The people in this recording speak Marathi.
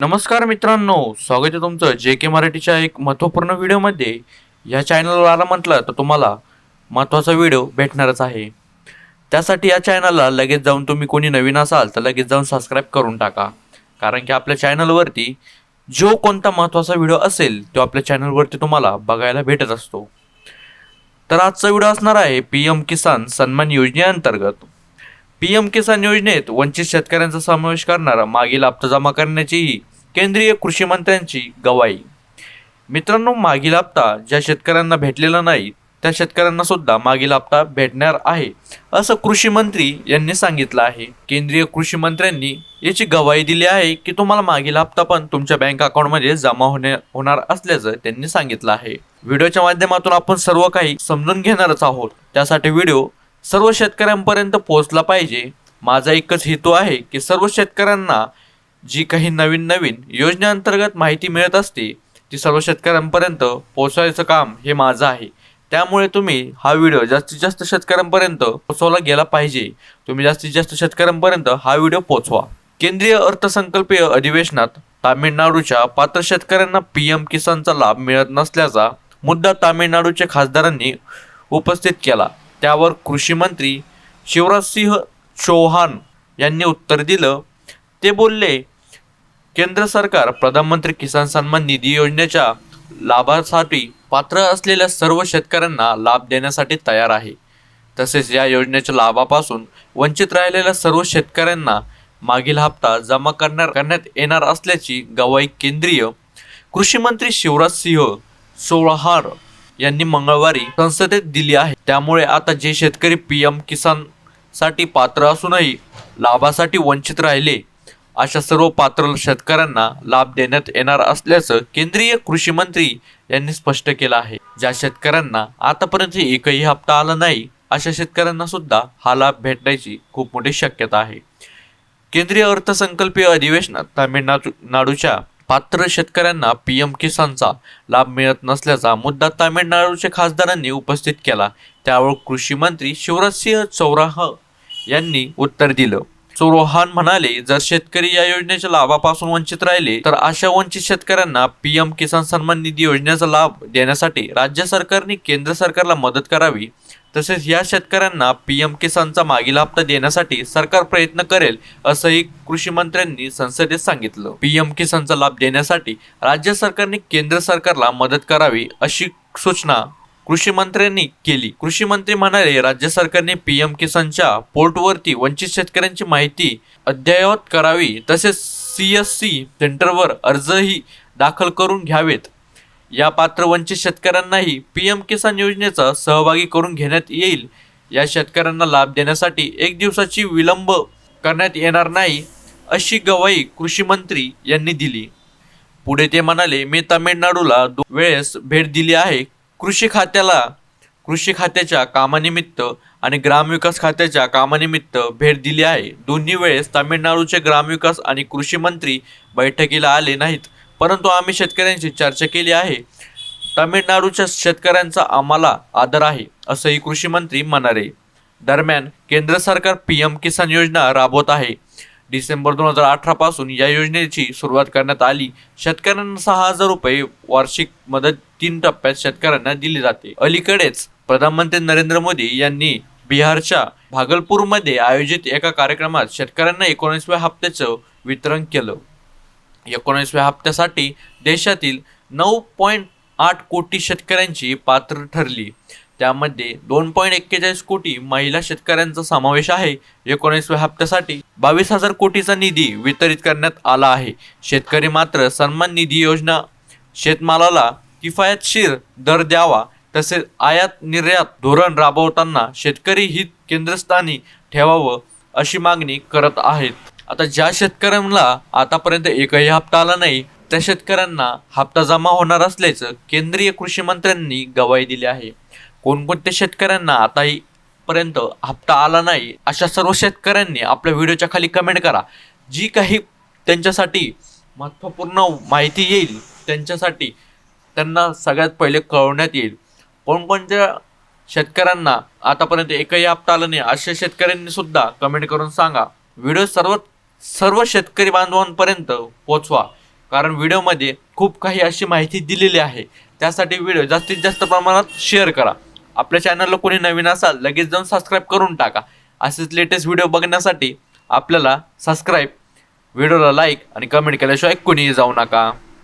नमस्कार मित्रांनो स्वागत आहे तुमचं जे के मराठीच्या एक महत्त्वपूर्ण व्हिडिओमध्ये. या चॅनलवर आला म्हटलं तर तुम्हाला महत्त्वाचा व्हिडिओ भेटणारच आहे. त्यासाठी या चॅनलला लगेच जाऊन तुम्ही कोणी नवीन असाल तर लगेच जाऊन सबस्क्राईब करून टाका. कारण की आपल्या चॅनलवरती जो कोणता महत्त्वाचा व्हिडिओ असेल तो आपल्या चॅनलवरती तुम्हाला बघायला भेटत असतो. तर आजचा व्हिडिओ असणार आहे पी एम किसान सन्मान योजनेअंतर्गत. पी एम किसान योजनेत वंचित शेतकऱ्यांचा समावेश करणारा मागील हप्ता जमा करण्याचीही केंद्रीय कृषी मंत्र्यांची गवाई. मित्रांनो मागील हप्ता ज्या शेतकऱ्यांना भेटलेला नाही त्या शेतकऱ्यांना सुद्धा मागील हप्ता भेटणार आहे असं कृषी मंत्री यांनी सांगितलं आहे. केंद्रीय कृषी मंत्र्यांनी याची गवाही दिली आहे की तुम्हाला मागील हप्ता पण तुमच्या बँक अकाउंटमध्ये जमा होणे होणार असल्याचं त्यांनी सांगितलं आहे. व्हिडिओच्या माध्यमातून आपण सर्व काही समजून घेणारच आहोत. त्यासाठी व्हिडिओ सर्व शेतकऱ्यांपर्यंत पोहोचला पाहिजे. माझा एकच हेतू आहे की सर्व शेतकऱ्यांना जी काही नवीन नवीन योजनेअंतर्गत माहिती मिळत असते ती सर्व शेतकऱ्यांपर्यंत पोहोचवायचं काम हे माझं आहे. त्यामुळे तुम्ही हा व्हिडिओ जास्तीत जास्त शेतकऱ्यांपर्यंत पोहोचवला गेला पाहिजे. तुम्ही जास्तीत जास्त शेतकऱ्यांपर्यंत हा व्हिडिओ पोहोचवा. केंद्रीय अर्थसंकल्पीय अधिवेशनात तामिळनाडूच्या पात्र शेतकऱ्यांना पी एम किसानचा लाभ मिळत नसल्याचा मुद्दा तामिळनाडूच्या खासदारांनी उपस्थित केला. त्यावर कृषी मंत्री शिवराजसिंह चौहान यांनी उत्तर दिलं. ते बोलले केंद्र सरकार प्रधानमंत्री किसान सन्मान निधी योजनेच्या लाभासाठी पात्र असलेल्या सर्व शेतकऱ्यांना लाभ देण्यासाठी तयार आहे. तसेच या योजनेच्या लाभापासून वंचित राहिलेल्या सर्व शेतकऱ्यांना मागील हप्ता जमा करणार करण्यात येणार असल्याची गवाही केंद्रीय कृषी मंत्री शिवराज सिंह सोळहार यांनी मंगळवारी संसदेत दिली आहे. त्यामुळे आता जे शेतकरी पी एम किसानसाठी पात्र असूनही लाभासाठी वंचित राहिले अशा सर्व पात्र शेतकऱ्यांना लाभ देण्यात येणार असल्याचं केंद्रीय कृषी मंत्री यांनी स्पष्ट केलं आहे. ज्या शेतकऱ्यांना आतापर्यंत एकही हप्ता आला नाही अशा शेतकऱ्यांना सुद्धा हा लाभ भेटण्याची खूप मोठी शक्यता आहे. केंद्रीय अर्थसंकल्पीय अधिवेशनात तामिळनाडू नाडूच्या पात्र शेतकऱ्यांना पी एम किसानचा लाभ मिळत नसल्याचा मुद्दा तामिळनाडूच्या खासदारांनी उपस्थित केला. त्यावर कृषी मंत्री शिवराजसिंह चौराह यांनी उत्तर दिलं. चोरोहान म्हणाले जर शेतकरी या योजनेच्या लाभापासून वंचित राहिले तर अशा वंचित शेतकऱ्यांना पी एम किसान सन्मान निधी योजनेचा लाभ देण्यासाठी राज्य सरकारने केंद्र सरकारला मदत करावी. तसेच या शेतकऱ्यांना पी एम किसानचा मागील हप्ता देण्यासाठी सरकार प्रयत्न करेल असंही कृषी मंत्र्यांनी संसदेत सांगितलं. पी एम किसानचा लाभ देण्यासाठी राज्य सरकारने केंद्र सरकारला मदत करावी अशी सूचना कृषी मंत्र्यांनी केली. कृषी मंत्री म्हणाले राज्य सरकारने पी एम किसानच्या पोर्टवरती वंचित शेतकऱ्यांची माहिती अद्ययावत करावी तसेच सी एस सी सेंटरवर अर्जही दाखल करून घ्यावेत. या पात्र वंचित शेतकऱ्यांनाही पी एम किसान योजनेचा सहभागी करून घेण्यात येईल. या शेतकऱ्यांना लाभ देण्यासाठी एक दिवसाची विलंब करण्यात येणार नाही अशी गवाही कृषी मंत्री यांनी दिली. पुढे ते म्हणाले मी तामिळनाडूला वेळेस भेट दिली आहे. कृषी खात्याला कृषी खात्याच्या कामानिमित्त आणि ग्रामविकास खात्याच्या कामानिमित्त भेट दिली आहे. दोन्ही वेळेस तामिळनाडूचे ग्रामविकास आणि कृषी मंत्री बैठकीला आले नाहीत परंतु आम्ही शेतकऱ्यांशी चर्चा केली आहे. तामिळनाडूच्या शेतकऱ्यांचा आम्हाला आदर आहे असंही कृषी मंत्री म्हणाले. दरम्यान केंद्र सरकार पी एम किसान योजना राबवत आहे. डिसेंबर दोन हजार अठरापासून या योजनेची सुरुवात करण्यात आली. शेतकऱ्यांना सहा हजार रुपये वार्षिक मदत तीन टप्प्यात शेतकऱ्यांना दिली जाते. अलीकडेच प्रधानमंत्री नरेंद्र मोदी यांनी बिहारच्या भागलपूरमध्ये आयोजित एका कार्यक्रमात शेतकऱ्यांना एकोणीसव्या हप्त्याचं वितरण केलं. एकोणीसव्या हप्त्यासाठी देशातील नऊ पॉईंट आठ कोटी शेतकऱ्यांची पात्र ठरली. त्यामध्ये दोन पॉईंट एक्केचाळीस कोटी महिला शेतकऱ्यांचा समावेश आहे. एकोणीसव्या हप्त्यासाठी बावीस हजार कोटीचा निधी वितरित करण्यात आला आहे. शेतकरी मात्र सन्मान निधी योजना शेतमालाला किफायतशीर दर द्यावा तसेच आयात निर्यात धोरण राबवताना शेतकरी हित केंद्रस्थानी ठेवावं अशी मागणी करत आहेत. आता ज्या शेतकऱ्यांना आतापर्यंत एकही हप्ता आला नाही त्या शेतकऱ्यांना हप्ता जमा होणार असल्याचं केंद्रीय कृषी मंत्र्यांनी गवाही दिली आहे. कोणकोणत्या शेतकऱ्यांना आताही पर्यंत हप्ता आला नाही अशा सर्व शेतकऱ्यांनी आपल्या व्हिडिओच्या खाली कमेंट करा. जी काही त्यांच्यासाठी महत्त्वपूर्ण माहिती येईल त्यांच्यासाठी त्यांना सगळ्यात पहिले कळवण्यात येईल. कोणकोणत्या शेतकऱ्यांना आतापर्यंत एकही हप्ता आला नाही अशा शेतकऱ्यांनी सुद्धा कमेंट करून सांगा. व्हिडिओ सर्व सर्व शेतकरी बांधवांपर्यंत पोचवा कारण व्हिडिओमध्ये खूप काही अशी माहिती दिलेली आहे. त्यासाठी व्हिडिओ जास्तीत जास्त प्रमाणात शेअर करा. आपल्या चॅनलला कोणी नवीन असाल लगेच जाऊन सबस्क्राईब करून टाका. असेच लेटेस्ट व्हिडिओ बघण्यासाठी आपल्याला सबस्क्राईब व्हिडिओला लाईक आणि कमेंट केल्याशिवाय कोणीही जाऊ नका.